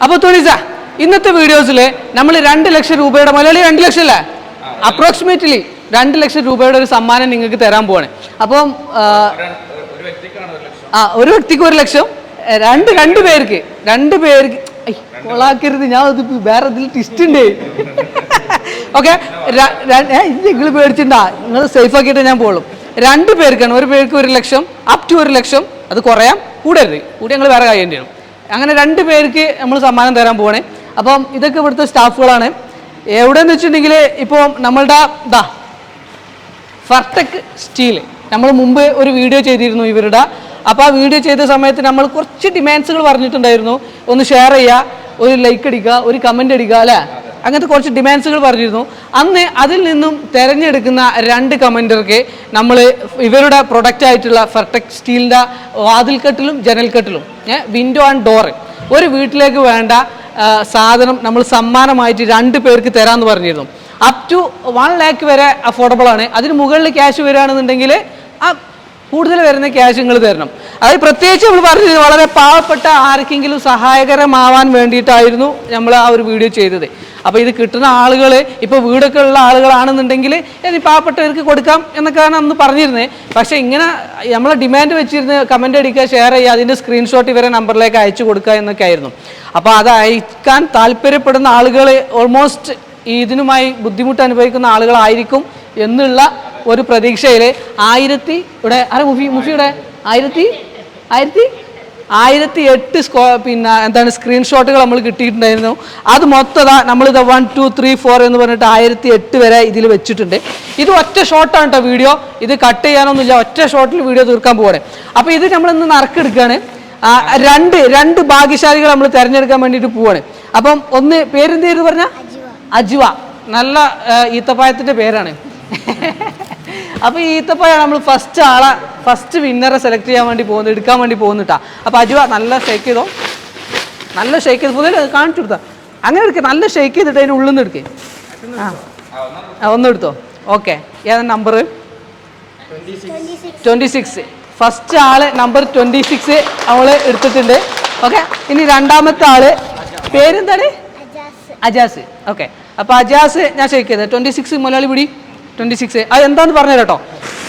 അപ്പൊ തുണിസ ഇന്നത്തെ വീഡിയോസിൽ നമ്മൾ രണ്ട് ലക്ഷം രൂപയുടെ മലയാളി രണ്ട് ലക്ഷം അല്ലേ അപ്രോക്സിമേറ്റ്ലി രണ്ട് ലക്ഷം രൂപയുടെ ഒരു സമ്മാനം നിങ്ങൾക്ക് തരാൻ പോവാണ്. അപ്പം ആ, ആ ഒരു വ്യക്തിക്ക് ഒരു ലക്ഷം. രണ്ട് രണ്ടു പേർക്ക്. രണ്ട് പേർക്ക്. കൊളാക്കരുത്. ഞാൻ അത് വേറെ ഇതിൽ ട്വിസ്റ്റ് ഉണ്ട്. ഓക്കെ നിങ്ങൾ പേടിച്ചിട്ടുണ്ടാ നിങ്ങൾ സേഫ് ആക്കിയിട്ട് ഞാൻ പോളും രണ്ട് പേർക്കാണ്. ഒരു പേർക്ക് ഒരു ലക്ഷം അപ് ടു ഒരു ലക്ഷം. അത് കുറയാം. കൂടരുത്. കൂടി ഞങ്ങൾ വേറെ കഴിയേണ്ടി വരും അങ്ങനെ രണ്ട് പേർക്ക് നമ്മൾ സമ്മാനം തരാൻ പോവാണ്. അപ്പം ഇതൊക്കെ ഇവിടുത്തെ സ്റ്റാഫുകളാണ്. എവിടെയെന്ന് വെച്ചിട്ടുണ്ടെങ്കിൽ ഇപ്പോൾ നമ്മളുടെ ഇതാ ഫർടെക് സ്റ്റീൽ. നമ്മൾ മുമ്പ് ഒരു വീഡിയോ ചെയ്തിരുന്നു ഇവരുടെ. അപ്പോൾ ആ വീഡിയോ ചെയ്ത സമയത്ത് നമ്മൾ കുറച്ച് ഡിമാൻഡ്സുകൾ പറഞ്ഞിട്ടുണ്ടായിരുന്നു. ഒന്ന് ഷെയർ ചെയ്യുക ഒരു ലൈക്ക് അടിക്കുക ഒരു കമന്റ് അടിക്കുക അല്ലേ? അങ്ങനത്തെ കുറച്ച് ഡിമാൻഡ്സുകൾ പറഞ്ഞിരുന്നു. അന്ന് അതിൽ നിന്നും തിരഞ്ഞെടുക്കുന്ന രണ്ട് കമന്റർക്ക് നമ്മൾ ഇവരുടെ പ്രൊഡക്റ്റ് ആയിട്ടുള്ള ഫെർട്ടെക് സ്റ്റീലിന്റെ വാതിൽക്കെട്ടിലും ജനൽക്കെട്ടിലും വിൻഡോ ആൻഡ് ഡോറ് ഒരു വീട്ടിലേക്ക് വേണ്ട സാധനം നമ്മൾ സമ്മാനമായിട്ട് രണ്ട് പേർക്ക് തരാമെന്ന് പറഞ്ഞിരുന്നു. അപ് ടു വൺ ലാക്ക് വരെ അഫോർഡബിൾ ആണ്. അതിന് മുകളിൽ ക്യാഷ് വരികയാണെന്നുണ്ടെങ്കിൽ ആ കൂടുതൽ വരുന്ന ക്യാഷ് നിങ്ങൾ തരണം. അത് പ്രത്യേകിച്ച് നമ്മൾ പറഞ്ഞത് വളരെ പാവപ്പെട്ട ആർക്കെങ്കിലും സഹായകരമാവാൻ വേണ്ടിയിട്ടായിരുന്നു നമ്മൾ ആ ഒരു വീഡിയോ ചെയ്തത്. അപ്പോൾ ഇത് കിട്ടുന്ന ആളുകൾ ഇപ്പോൾ വീടൊക്കെ ഉള്ള ആളുകളാണെന്നുണ്ടെങ്കിൽ ഇനി പാവപ്പെട്ടവർക്ക് കൊടുക്കാം എന്നൊക്കെയാണ് അന്ന് പറഞ്ഞിരുന്നത്. പക്ഷേ ഇങ്ങനെ നമ്മൾ ഡിമാൻഡ് വെച്ചിരുന്ന് കമന്റ് അടിക്കുക ഷെയർ ചെയ്യുക അതിന്റെ സ്ക്രീൻഷോട്ട് ഇവരെ നമ്പറിലേക്ക് അയച്ചു കൊടുക്കുക എന്നൊക്കെ ആയിരുന്നു. അപ്പോൾ അത് അയക്കാൻ താല്പര്യപ്പെടുന്ന ആളുകൾ ഓൾമോസ്റ്റ് ഇതിനുമായി ബുദ്ധിമുട്ട് അനുഭവിക്കുന്ന ആളുകളായിരിക്കും എന്നുള്ള ഒരു പ്രതീക്ഷയിൽ ആയിരത്തി ഇവിടെ ആരെ മുഫി മുഫിയുടെ? ആയിരത്തി ആയിരത്തി ആയിരത്തി എട്ട് സ്കോ പിന്നെ എന്താണ് സ്ക്രീൻഷോട്ടുകൾ നമ്മൾ കിട്ടിയിട്ടുണ്ടായിരുന്നു. അത് മൊത്തം നമ്മൾ ഇത് വൺ ടു ത്രീ ഫോർ എന്ന് പറഞ്ഞിട്ട് ആയിരത്തി എട്ട് വരെ ഇതിൽ വെച്ചിട്ടുണ്ട്. ഇത് ഒറ്റ ഷോട്ടാണ് കേട്ടോ വീഡിയോ ഇത് കട്ട് ചെയ്യാനൊന്നുമില്ല. ഒറ്റ ഷോട്ടിൽ വീഡിയോ തീർക്കാൻ പോകണേ അപ്പോൾ ഇത് നമ്മളിന്ന് നറുക്കെടുക്കുകയാണ് ആ, രണ്ട് രണ്ട് ഭാഗ്യശാലികൾ നമ്മൾ തിരഞ്ഞെടുക്കാൻ വേണ്ടിയിട്ട് പോവാണ്. അപ്പം ഒന്ന് പേരെന്തേര് പറഞ്ഞ? അജുവ. നല്ല ഈത്തപ്പായത്തിന്റെ പേരാണ്. അപ്പൊ ഈ ഈത്തപ്പായ നമ്മൾ ഫസ്റ്റ് ആളെ ഫസ്റ്റ് വിന്നറെ സെലക്ട് ചെയ്യാൻ വേണ്ടി പോകുന്നത് എടുക്കാൻ വേണ്ടി പോകുന്നിട്ടാ. അപ്പൊ അജുവ നല്ല ഷേക്ക് ചെയ്തോ? നല്ല ഷേക്ക് ചെയ്ത് പുതിയ കാണിച്ചു കൊടുത്താ? അങ്ങനെ എടുക്കുക നല്ല ഷേക്ക് ചെയ്തിട്ട് അതിന് ഉള്ളിൽ നിന്ന് എടുക്കേ. ആ. ഒന്നും എടുത്തോ? ഓക്കെ ഏതാ നമ്പർ ട്വന്റി സിക്സ് ഫസ്റ്റ് ആൾ നമ്പർ ട്വന്റി സിക്സ് അവൾ എടുത്തിട്ടുണ്ട്. ഓക്കെ ഇനി രണ്ടാമത്തെ ആൾ പേരെന്താണ്? അജാസ്. ഓക്കെ അപ്പോൾ അജാസ് ഞാൻ ഷേക്ക് ചെയ്തത് ട്വന്റി സിക്സ് മലയാളി പിടി. ട്വന്റി സിക്സ് അത് എന്താന്ന് പറഞ്ഞു കേട്ടോ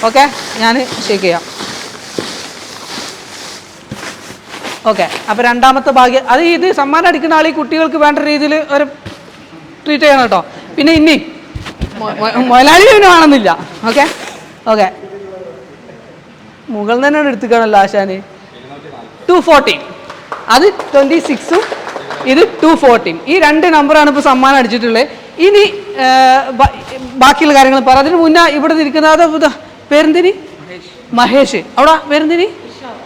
ഓക്കെ ഞാൻ ഷേക്ക് ചെയ്യാം. ഓക്കെ അപ്പോൾ രണ്ടാമത്തെ ഭാഗ്യം അത് ഇത് സമ്മാനം അടിക്കുന്ന ആൾ ഈ കുട്ടികൾക്ക് വേണ്ട രീതിയിൽ ഒരു ട്രീറ്റ് ചെയ്യണം കേട്ടോ. പിന്നെ ഇനി മൊലാളി പിന്നെ വേണമെന്നില്ല ഓക്കെ ഓക്കെ മുകളിൽ തന്നെയാണ് എടുത്തുക്കാണല്ലോ ആശാന്. ടു ഫോർട്ടീൻ അത് ട്വന്റി സിക്സും ഇത് ടു ഫോർട്ടീൻ ഈ രണ്ട് നമ്പറാണ് ഇപ്പോൾ സമ്മാനം അടിച്ചിട്ടുള്ളത്. ഇനി ബാക്കിയുള്ള കാര്യങ്ങൾ പറ. അതിന് മുന്നേ ഇവിടെ ഇത് പേരെന്തിനി? മഹേഷ്. അവിടെ പേരെന്തിനി?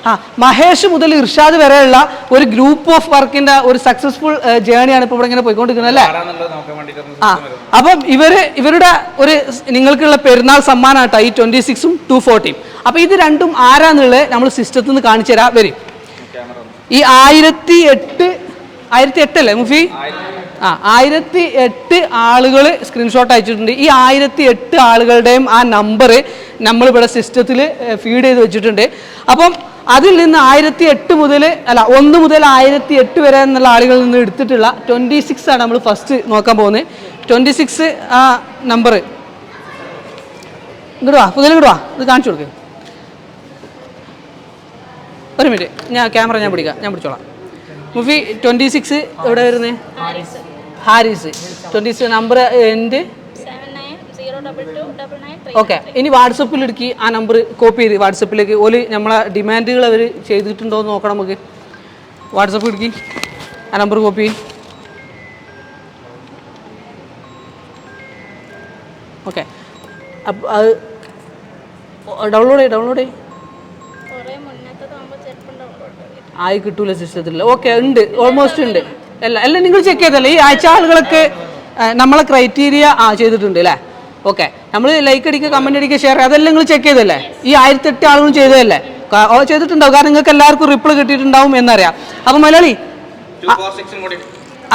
ആ മഹേഷ് മുതൽ ഇർഷാദ് വരെയുള്ള ഒരു ഗ്രൂപ്പ് ഓഫ് വർക്കിന്റെ ഒരു സക്സസ്ഫുൾ ജേണിയാണ് ഇപ്പോൾ ഇവിടെ ഇങ്ങനെ പോയിക്കൊണ്ടിരിക്കുന്നത് അല്ലേ? ആ അപ്പം ഇവർ ഇവരുടെ ഒരു നിങ്ങൾക്കുള്ള പെരുന്നാൾ സമ്മാനമാട്ടോ ഈ ട്വന്റി സിക്സും ടു ഫോർട്ടിയും അപ്പൊ ഇത് രണ്ടും ആരാന്നുള്ളത് നമ്മൾ സിസ്റ്റത്തിൽ നിന്ന് കാണിച്ചു തരാം വരും. ഈ ആയിരത്തി എട്ട് ആയിരത്തി എട്ടല്ലേ മുഫി? ആ ആയിരത്തി എട്ട് ആളുകൾ സ്ക്രീൻഷോട്ട് അയച്ചിട്ടുണ്ട്. ഈ ആയിരത്തി എട്ട് ആളുകളുടെയും ആ നമ്പർ നമ്മളിവിടെ സിസ്റ്റത്തിൽ ഫീഡ് ചെയ്ത് വെച്ചിട്ടുണ്ട്. അപ്പം അതിൽ നിന്ന് ആയിരത്തി എട്ട് മുതൽ അല്ല ഒന്ന് മുതൽ ആയിരത്തി എട്ട് വരെ എന്നുള്ള ആളുകളിൽ നിന്ന് എടുത്തിട്ടുള്ള ട്വന്റി സിക്സ് ആണ് നമ്മൾ ഫസ്റ്റ് നോക്കാൻ പോകുന്നത്. ട്വന്റി സിക്സ് ആ നമ്പർ ഇങ്ങോട്ട് വാ പുതിയ ഇങ്ങോട്ട് വാ ഇത് കാണിച്ചു കൊടുക്ക്. ഒരു മിനിറ്റ് ഞാൻ ക്യാമറ ഞാൻ പിടിക്കാം ഞാൻ പിടിച്ചോളാം. മുഫി ട്വന്റി സിക്സ് എവിടെ വരുന്നത് Haris. Twenty six number three okay ഇനി വാട്സപ്പിൽ എടുക്കി ആ നമ്പർ കോപ്പി ചെയ്ത് വാട്സപ്പിലേക്ക്. ഓൽ നമ്മളെ ഡിമാൻഡുകൾ അവർ ചെയ്തിട്ടുണ്ടോ എന്ന് നോക്കണം നമുക്ക്. വാട്സപ്പ് എടുക്കി ആ നമ്പർ കോപ്പി ഓക്കെ അപ്പം അത് ഡൗൺലോഡ് ചെയ്യ് ഡൗൺലോഡ് ചെയ്യ്. ആയി കിട്ടൂല സിസ്റ്റത്തിൽ ഓക്കെ ഉണ്ട്. ഓൾമോസ്റ്റ് ഉണ്ട്. അല്ല അല്ല നിങ്ങൾ ചെക്ക് ചെയ്തല്ലേ? ഈ ആഴ്ച ആളുകളൊക്കെ നമ്മളെ ക്രൈറ്റീരിയ ആ ചെയ്തിട്ടുണ്ട് അല്ലേ ഓക്കെ നമ്മൾ ലൈക്ക് അടിക്കുക കമന്റ് അടിക്കുക ഷെയർ അതെല്ലാം നിങ്ങൾ ചെക്ക് ചെയ്തല്ലേ? ഈ ആയിരത്തി എട്ട് ആളുകളും ചെയ്തതല്ലേ? ഓ ചെയ്തിട്ടുണ്ടാവും. കാരണം നിങ്ങൾക്ക് എല്ലാവർക്കും റിപ്ലൈ കിട്ടിയിട്ടുണ്ടാവും എന്നറിയാം. അപ്പം മലയാളി ടു ഫോർ സിക്സും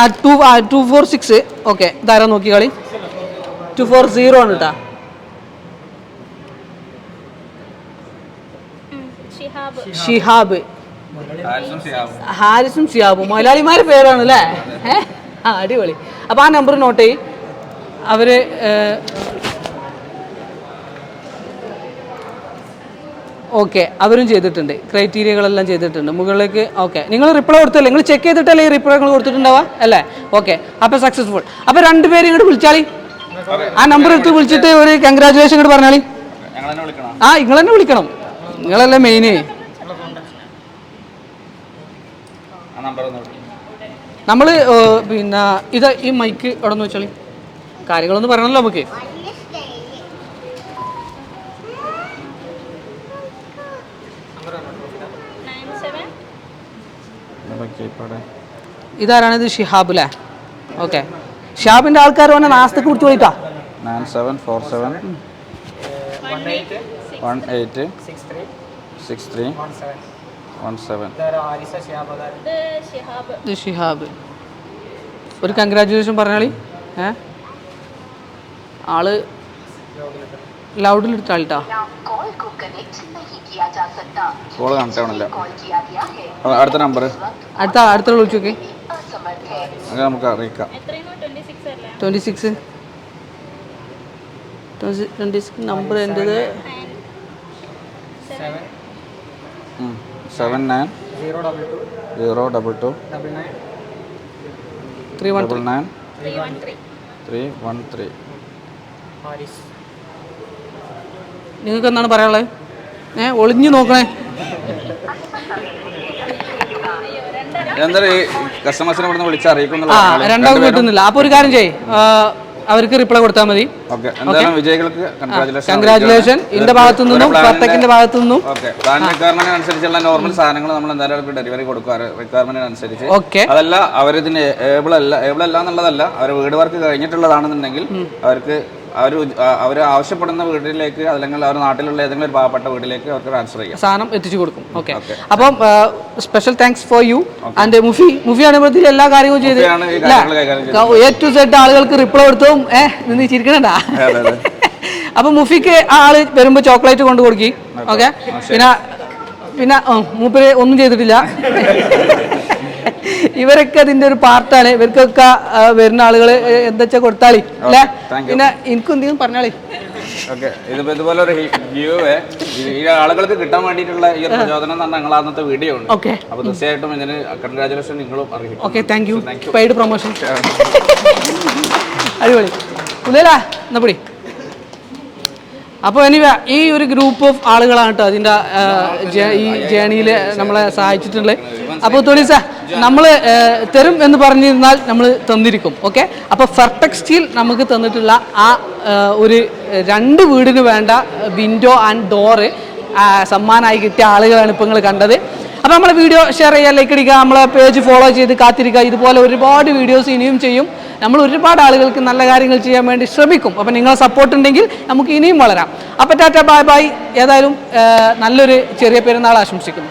ആ two two four six okay ഇതാരാ നോക്കി കളി? ടു ഫോർ സീറോ ആണ് കേട്ടാ ഷിഹാബ്. ഹാരിസും സിയാബും ഷിയാബും മലയാളിമാരുടെ പേരാണ് അല്ലേ ആ അടിപൊളി. അപ്പോൾ ആ നമ്പർ നോട്ട് ചെയ്യും. അവർ ഓക്കെ അവരും ചെയ്തിട്ടുണ്ട്. ക്രൈറ്റീരിയകളെല്ലാം ചെയ്തിട്ടുണ്ട്. മുകളിലേക്ക് ഓക്കെ. നിങ്ങൾ റിപ്ലൈ കൊടുത്തല്ലേ? നിങ്ങൾ ചെക്ക് ചെയ്തിട്ടല്ലേ ഈ റിപ്ലൈ നിങ്ങൾ കൊടുത്തിട്ടുണ്ടാവുക? അല്ലേ? ഓക്കെ. അപ്പോൾ സക്സസ്ഫുൾ അപ്പോൾ രണ്ടുപേരും ഇങ്ങോട്ട് വിളിച്ചാളി. ആ നമ്പർ എടുത്ത് വിളിച്ചിട്ട് ഒരു കൺഗ്രാജുലേഷൻ ഇങ്ങോട്ട് പറഞ്ഞാളി. ആ നിങ്ങൾ തന്നെ വിളിക്കണം. നിങ്ങളല്ലേ മെയിന് ആ നമ്പർ ഒന്ന് വിളിക്കണം നമ്മൾ പിന്നെ ഇത് ഈ മൈക്ക് എവിടെ നിന്ന് വെച്ചാൽ കാര്യങ്ങളൊന്നും പറയണല്ലോ നമുക്ക്. ഇതാരാണ് ഇത്? ഷിഹാബ് അല്ലേ ഓക്കെ. ഷിഹാബിന്റെ ആൾക്കാർ വന്നെ നാസ്തക്ക് കുടിച്ച് പോയിട്ടാ? Nine seven four seven. One eight six three six three one Shihab ഒരു കൺഗ്രാറ്റുലേഷൻ പറഞ്ഞാളി? ഏ? ആൾ ലൗഡിലെടുത്ത അടുത്ത നമ്പർ അടുത്ത അടുത്ത വിളിച്ചു നോക്കേ നമുക്ക് അറിയിക്കാം. Twenty six twenty six number എന്റെത് seven nine zero double two three one double nine three one three three one three നിങ്ങൾക്ക് എന്താണ് പറയാനുള്ളത്? ഏ ഒളിഞ്ഞു നോക്കണേ. എന്താ ഈ കസ്റ്റമേഴ്സിനെ ഇവിടുന്ന് വിളിച്ച് ആ അറിയിക്കുന്നുള്ള രണ്ടാമത് കിട്ടുന്നില്ല. അപ്പോൾ ഒരു കാര്യം ചെയ്യ്. അവർക്ക് റിപ്ലൈ കൊടുത്താൽ മതി. കൺഗ്രാചുലേഷൻ ഇതിന്റെ ഭാഗത്തു നിന്നും ഫർത്തക്കിന്റെ ഭാഗത്തു നിന്നും. അനുസരിച്ചുള്ള നോർമൽ സാധനങ്ങൾ നമ്മൾ എന്തായാലും ഡെലിവറി കൊടുക്കാറ്. റിക്വയർമെന്റ് അനുസരിച്ച്. ഓക്കെ അതല്ല അവരിതിന് ഏബിൾ അല്ല ഏബിൾ അല്ല എന്നുള്ളതല്ല. അവർ വീട് വർക്ക് കഴിഞ്ഞിട്ടുള്ളതാണെന്നുണ്ടെങ്കിൽ അവർക്ക് അവർ അവർ ആവശ്യപ്പെടുന്ന വീട്ടിലേക്ക് അല്ലെങ്കിൽ അവർ നാട്ടിലുള്ള ഏതെങ്കിലും ഒരു പാവപ്പെട്ട വീട്ടിലേക്ക് അവർക്ക് ട്രാൻസ്ഫർ ചെയ്യാം. സാധനം എത്തിച്ചു കൊടുക്കും. ഓക്കെ. അപ്പം special thanks for you and Mufi മുഫിയാണ് ഇവിടുത്തെ എല്ലാ കാര്യവും ചെയ്ത് എ ടു സെഡ് ആളുകൾക്ക് റിപ്ലൈ കൊടുത്തും ഏ നിന്ന് ചിരിക്കണണ്ട? അപ്പൊ മുഫിക്ക് ആ ആൾ വരുമ്പോ ചോക്ലേറ്റ് കൊണ്ടു കൊടുക്കി. ഓക്കെ പിന്നെ പിന്നെ മൂപ്പര് ഒന്നും ചെയ്തിട്ടില്ല. ഇവരൊക്കെ അതിന്റെ ഒരു പാർട്ടാണ്. ഇവർക്കൊക്കെ വരുന്ന ആളുകൾ എന്താ വെച്ചാൽ കൊടുത്താളി? അല്ലേ. പിന്നെ എനിക്കും എന്തെങ്കിലും പറഞ്ഞാളി? ഇതിപ്പോ ഇതുപോലെ ഒരു ഗീവ് ഈ ആളുകൾക്ക് കിട്ടാൻ വേണ്ടിയിട്ടുള്ള ഈ ഒരു പ്രചോദനം തന്നെ ഞങ്ങൾ അന്നത്തെ വീഡിയോ ഉണ്ട്. ഓക്കെ. അപ്പൊ തീർച്ചയായിട്ടും ഇതിന് കൺഗ്രാചുലേഷൻ നിങ്ങളും അറിയിക്കും okay thank you paid promotion അടിപൊളി. പുള്ളിയല്ല എന്നപ്പടി അപ്പോൾ എനിവ ഈ ഒരു ഗ്രൂപ്പ് ഓഫ് ആളുകളാണ് കേട്ടോ അതിന്റെ ഈ ജേണിയിൽ നമ്മളെ സഹായിച്ചിട്ടുള്ളത്. അപ്പോൾ തൊലീസ നമ്മൾ തരും എന്ന് പറഞ്ഞിരുന്നാൽ നമ്മൾ തന്നിരിക്കും ഓക്കെ? അപ്പോൾ ഫെർടെക് സ്റ്റീൽ നമുക്ക് തന്നിട്ടുള്ള ആ ഒരു രണ്ട് വീടിന് വേണ്ട വിൻഡോ ആൻഡ് ഡോറ് സമ്മാനമായി കിട്ടിയ ആളുകളാണ് ഇപ്പോൾ നിങ്ങൾ കണ്ടത്. അപ്പോൾ നമ്മളെ വീഡിയോ ഷെയർ ചെയ്യുക ലൈക്ക് അടിക്കുക നമ്മളെ പേജ് ഫോളോ ചെയ്ത് കാത്തിരിക്കുക. ഇതുപോലെ ഒരുപാട് വീഡിയോസ് ഇനിയും ചെയ്യും. നമ്മൾ ഒരുപാട് ആളുകൾക്ക് നല്ല കാര്യങ്ങൾ ചെയ്യാൻ വേണ്ടി ശ്രമിക്കും. അപ്പോൾ നിങ്ങളെ സപ്പോർട്ട് ഉണ്ടെങ്കിൽ നമുക്ക് ഇനിയും വളരാം. അപ്പോൾ ടാറ്റ ബൈ ബൈ ഏതായാലും നല്ലൊരു ചെറിയ പെരുന്നാൾ ആശംസിക്കുന്നു.